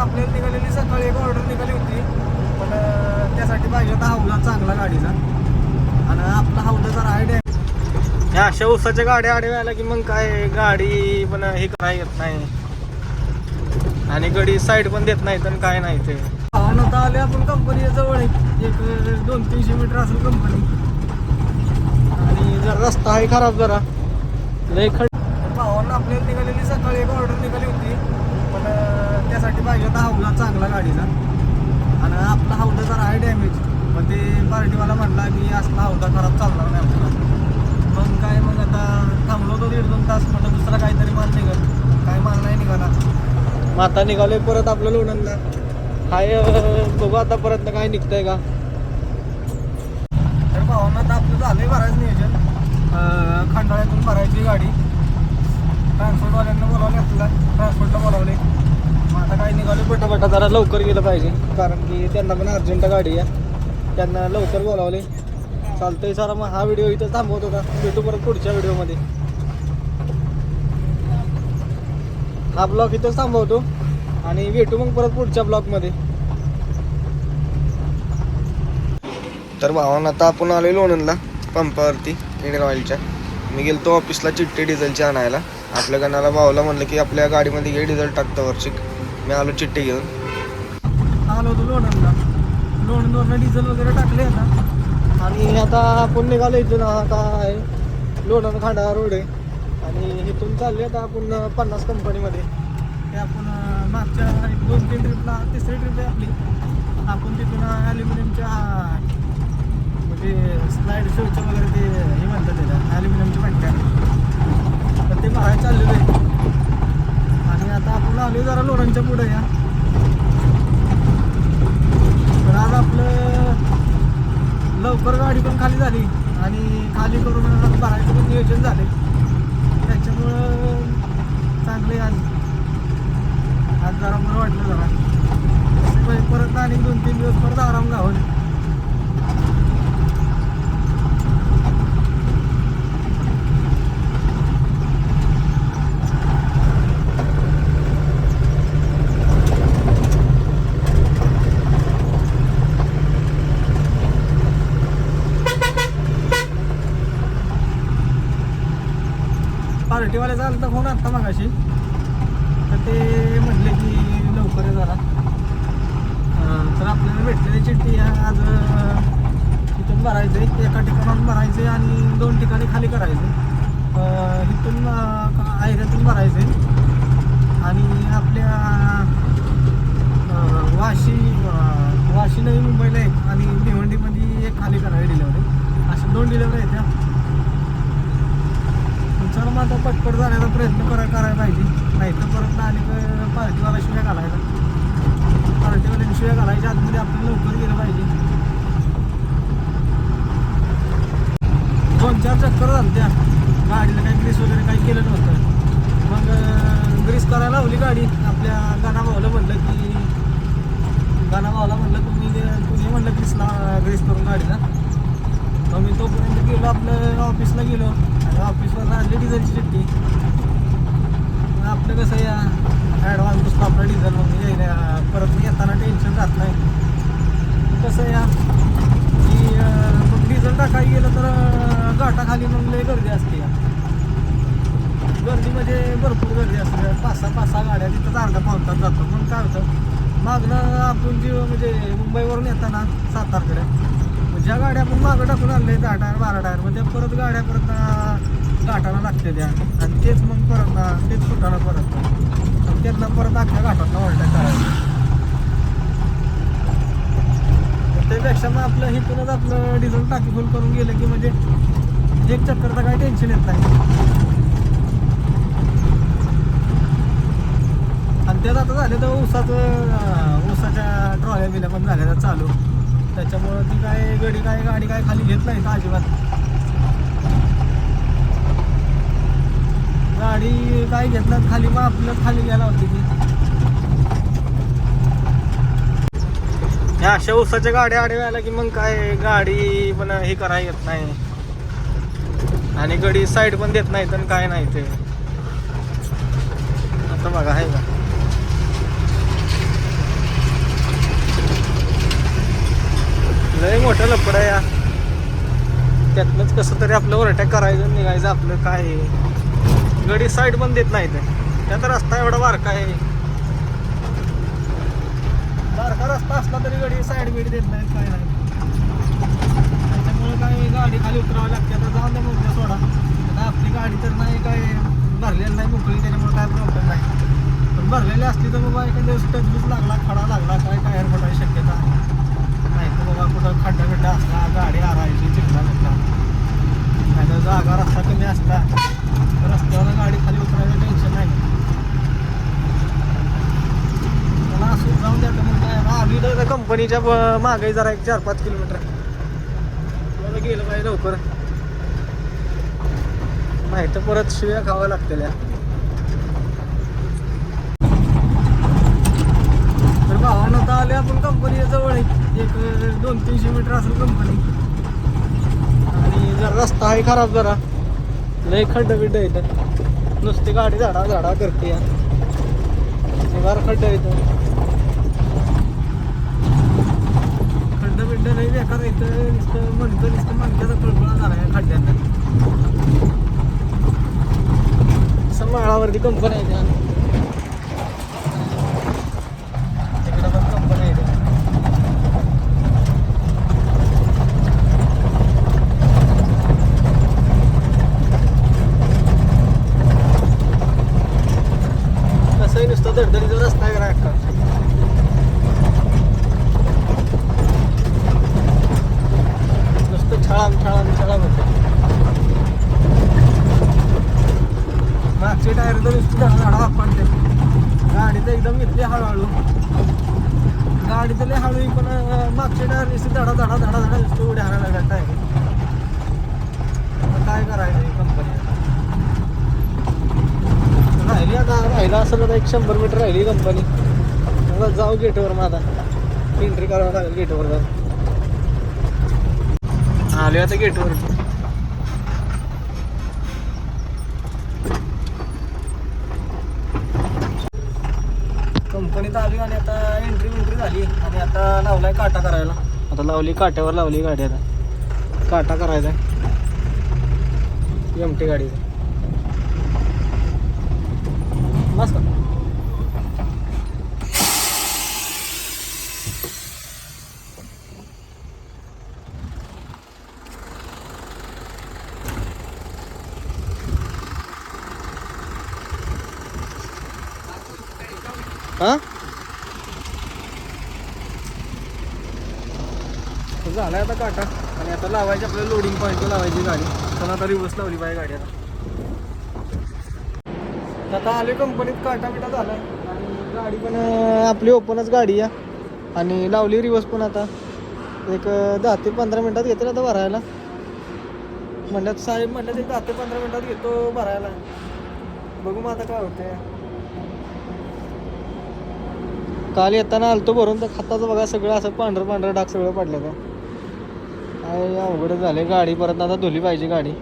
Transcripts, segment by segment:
आपल्याला निघालेली सकाळी एक ऑर्डर निघाली होती. पण त्यासाठी पाहिजे होता हौला चांगला गाडीचा. आणि आपला हौला जर आयडिया ह्या अशा उसाच्या गाड्या आडव्या आल्या की मग काय गाडी पण हे करायला येत नाही. आणि गडी साईड पण देत नाही तर काय नाही ते. आता आले आपण कंपनी जवळ एक दोन तीनशे मीटर असेल कंपनी आणि जर रस्ता आहे खराब जरा. लय खड भावानं आपल्याला निघालेली सकाळी एक ऑर्डर निघाली होती. त्यासाठी पाहिजे होता हौदा चांगला गाडीचा आणि आपला हौदा जरा आहे डॅमेज मग ते पार्टीवाला म्हणला की असला हौदा खराब चालणार नाही आपल्याला मग काय मग आता थांबलो होतो दीड दोन तास म्हटलं दुसरा काहीतरी माल निघाल. काय माल नाही निघाला. मग आता निघालोय परत आपलं लोणंदला हाय बघू आता परत काय निघतंय का. तर भावानं आता आपलं झालंय भरायचं नियोजन. खंडाळ्यातून भरायची गाडी. ट्रान्सपोर्टवाल्यांना बोलावले आपल्याला ट्रान्सपोर्टला बोलावले आता काय निघालो पटापटा जरा लवकर गेलं पाहिजे. कारण की त्यांना पण अर्जंट गाडी आहे. त्यांना लवकर बोलावले. चालतंय सर मग हा व्हिडिओ इथं थांबवत होता भेटू परत पुढच्या व्हिडिओमध्ये हा ब्लॉग इथंच थांबवतो. आणि भेटू मग परत पुढच्या ब्लॉगमध्ये तर भावानं आता आपण आलो लोणंदला पंपावरती इंडियन ऑइलच्या. मी गेलो तो ऑफिसला चिठ्ठी डिझेलची आणायला. आपल्या गणाला भावाला म्हणलं की आपल्या गाडीमध्ये घे डिझेल टाकतं वर्षिक मी आलो चिट्टी घेऊन. आलो होतो लोणंदला. लोणंदवरनं डिझेल वगैरे टाकले ना आणि आता आपण निघालो इथून आता आहे लोणंद खांडा रोड आहे. आणि इथून चालले आता आपण पन्नास कंपनीमध्ये ते आपण मागच्या एक दोन तीन ट्रिपला तिसरी ट्रिप आहे आपली. आपण तिथून ॲल्युमिनियमच्या म्हणजे स्लाईड शोचं वगैरे ते हे म्हणतात त्याला ॲल्युमिनियमच्या पट्ट्या तर ते भरायला चाललेलो आहे आणि आता आपण आलो जरा लोणांच्या पुढे या. तर आज आपलं लवकर गाडी पण खाली झाली आणि खाली करून आता भरायचं पण नियोजन झाले त्याच्यामुळं चांगले आज. आज जरा बरं वाटलं जरा. परत आणि दोन तीन दिवस परत आराम गावल. पार्टीवाल्याचा आला फोन आत्ता मागाशी. तर ते म्हटले की लवकर जरा. तर आपल्याला भेटलेली चिठ्ठी आज तिथून इथून भरायचं आहे एका ठिकाणाहून भरायचं आहे आणि दोन ठिकाणी खाली करायचं आहे इथून आयऱ्यातून भरायचं आहे आणि आपल्या वाशी वाशी नवी मुंबईला एक आणि भिवंडीमध्ये एक खाली करावी डिलेवरी अशा दोन डिलेवरी आहेत त्या. चला माझा आता पटपट जाण्याचा प्रयत्न करा करायला पाहिजे. नाही तर परत ना आणि पार्टीवाला शिव्या घालायचा. पार्टीवाल्याने शिव्या घालायच्या आतमध्ये आपण लवकर गेलं पाहिजे. दोन चार चक्कर झालं त्या गाडीला काही ग्रीस वगैरे काही केलं नव्हतं. मग ग्रीस करायला लावली गाडी. आपल्या गाणा भावाला म्हणलं की गाणा भावाला म्हणलं तुम्ही तुम्ही म्हणलं ग्रीसला ग्रीस करून गाडीला. मग मी तोपर्यंत गेलो आपलं ऑफिसला गेलो. आणि ऑफिसवर आणली डिझेलची चिठ्ठी आपलं कसं या ॲडव्हान्स बसतो आपलं डिझेल मग यायला परत येताना टेन्शन राहत नाही. कसं या की मग डिझेल टाकायला गेलं तर घाटाखाली मग लय गर्दी असते या. गर्दी म्हणजे भरपूर गर्दी असते पाच सहा पाच सहा गाड्या तिथं अर्धा पावतात जातो मग काय होतं मागणं आपण जे म्हणजे मुंबईवरून येताना सातारकडे ज्या गाड्या आपण मागं टाकून आणले दहा टायर बारा टायर मग त्या परत गाड्या परत घाटाला लागते त्या. आणि तेच मग परत ना तेच सुटायला परत. आणि त्यांना परत अख्ख्या घाटातला ओरडा करायचं त्यापेक्षा मग आपलं हिथूनच आपलं डिझेल टाकी फुल करून गेलं की म्हणजे एक चक्करचं काही टेन्शन येत नाही. आणि त्यात आता झाले तर ऊसाचं ऊसाच्या ट्रॉल्या बिल्या पण झाल्या चालू. त्याच्यामुळं ती काय गडी काय गाडी काय खाली घेत नाही का अजिबात. गाडी काय घेतलं खाली मग आपलं खाली घ्यायला होती ती ह्या अशा उसाच्या गाड्या आडव्या आल्या की मग काय गाडी पण हे करायला येत नाही. आणि गडी साईड पण देत नाही तर काय नाही ते. आता बघा आहे का? लय मोठं लपडं आहे या. त्यातनंच कसं तरी आपलं ओरट्या करायचं निघायचं आपलं काय गडी साईड पण देत नाही त्यात रस्ता एवढा बारका आहे. बारका रस्ता असला तरी गडी साईड बीड देत नाही काय नाही. त्याच्यामुळे काय गाडी खाली उतरावी लागते. आता जाऊन द्या मोकळ्या सोडा. आता आपली गाडी तर नाही काय भरलेली नाही मोकळी त्याच्यामुळे काय प्रॉब्लेम नाही. पण भरलेली असली तर बाबा एखाद्या दिवस टचबीज लागला खडा लागला काय टायर फटायची शक्यता आहे नाही कुठं खड्डा बिड्डा असला गाडी आरायची चिखला बिखला नाही तर जागा रस्ता कमी असला तर रस्त्यावर गाडी खाली उतरायचं टेन्शन नाही. मला असं जाऊन द्या मग. काय आम्ही तर कंपनीच्या मागे जरा एक चार पाच किलोमीटर मला गेलं पाहिजे लवकर. नाही तर परत शिव्या खाव्या लागतील या. तर भावानं तर आले आपण कंपनी जवळ. एक दोन तीनशे मीटर असेल कंपनी आणि जरा रस्ता आहे खराब जरा. लय खड्डा बिड्डा येतं नुसती गाडी झाडा झाडा करते या. फार खड्डा येतं खड्डा बिड्डा लय बेकार येतं नुसतं म्हणतं नुसतं मनक्याचा कळकळा झाला या खड्ड्यात असं माळावरती कंपनी आहे त्या तिकडं पण कंपनी आहे त्या कसंही नुसतं धडधडीचा रस्ता आहे का नुसतं छळाम छळाम छळाम होतं. मागचे टायर तर नुसतं झाडा झाडा गाडी तर एकदम घेतली हळूहळू. गाडी तर हळू पण मागचे टायर नुसते धडा धडा धडा धडा नुसतं उड्या हाणायला टायर. काय करायचं कंपनी राहिली आता राहिला असेल आता एक शंभर मीटर राहिली कंपनी मला जाऊ गेटवर मग आता. एंट्री करावं लागेल गेटवर जाऊ आले आता गेटवर कंपनीत आली आणि आता एंट्री विंट्री झाली. आणि आता लावलाय काटा करायला. आता लावली काट्यावर लावली गाडी आता. काटा करायचा एम टी गाडीचा मस्त हा झालाय आता काटा. आणि आता लावायची आपल्याला लोडिंग पॉईंट लावायची गाडी. पण आता रिवर्स लावली पाहिजे गाडी आता. आता आले कंपनीत काटा बिटा झाला आणि गाडी पण आपली ओपनच गाडी आहे. आणि लावली रिवर्स पण आता. एक दहा ते पंधरा मिनटात घेते आता भरायला. म्हणल्यात साहेब म्हणल्यात एक दहा ते पंधरा मिनटात घेतो भरायला. बघू मग आता काय होते काल येताना आलतो भरून तर खाताचं बघा सगळं असं पांढरं पांढरं डाग सगळं पडलं का काय अवघड झाले गाडी परत आता धुली पाहिजे गाडी.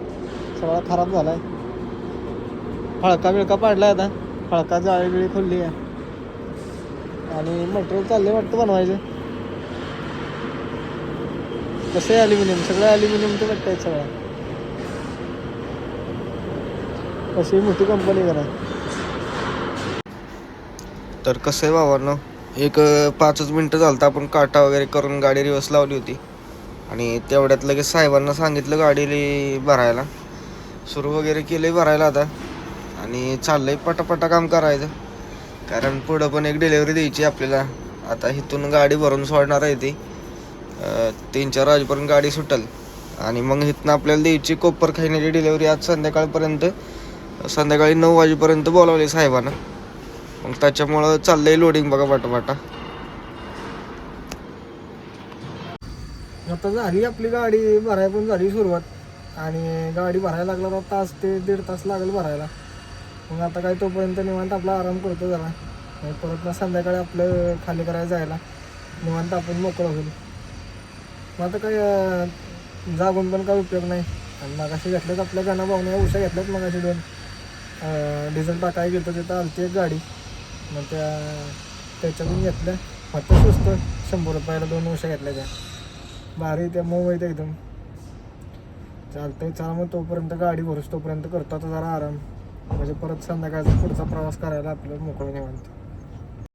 सगळा खराब झालाय. फळका बिळका पाडलाय आता. फळका जाळी बिळी खुलली आहे. आणि मटेरियल चालले वाटतं बनवायचं. कसं आहे ॲल्युमिनियम सगळं अल्युमिनियमचं वाटतं आहे सगळं अशी मोठी कंपनी करा तर कसं आहे बाबांनो एक पाचच मिनटं झालं आपण काटा वगैरे करून गाडी रिवर्स लावली होती. आणि तेवढ्यात लगेच साहेबांना सांगितलं गाडी भरायला. सुरू वगैरे केलं भरायला आता. आणि चाललंय पटापटा काम करायचं. कारण पुढं पण एक डिलेवरी द्यायची आपल्याला. आता इथून गाडी भरून सोडणार आहे ती. तीन चार वाजेपर्यंत गाडी सुटल. आणि मग इथनं आपल्याला द्यायची कोपर खाण्याची डिलेवरी आज संध्याकाळपर्यंत. संध्याकाळी नऊ वाजेपर्यंत बोलावली साहेबांना. मग त्याच्यामुळं चाललंय लोडिंग बघा पाटापाटा. आता झाली आपली गाडी भरायला पण झाली सुरुवात. आणि गाडी भरायला लागला तर तास ते दीड तास लागेल भरायला. मग आता काय तोपर्यंत निवांत आपला आराम करतो जरा. मग परत ना संध्याकाळी आपलं खाली करायला जायला. निवांत आपण मोकळं होईल. मग आता काय जागून पण काय उपयोग नाही. आणि मगाशी घेतल्यात आपल्या गाणं भावने उशा घेतल्यात मगाशी दोन. डिझेल टाकाय गेलं तिथं आलती एक गाडी. मग त्या त्याच्यातून घेतल्या. फक्त स्वस्त शंभर रुपयाला दोन उशा घेतल्या त्या. भारी त्या मुंबईत एकदम चालतंय चला मग तोपर्यंत गाडी भरूस तोपर्यंत करतो आता जरा आराम. म्हणजे परत संध्याकाळचा पुढचा प्रवास करायला आपल्याला मोकळं निवांत.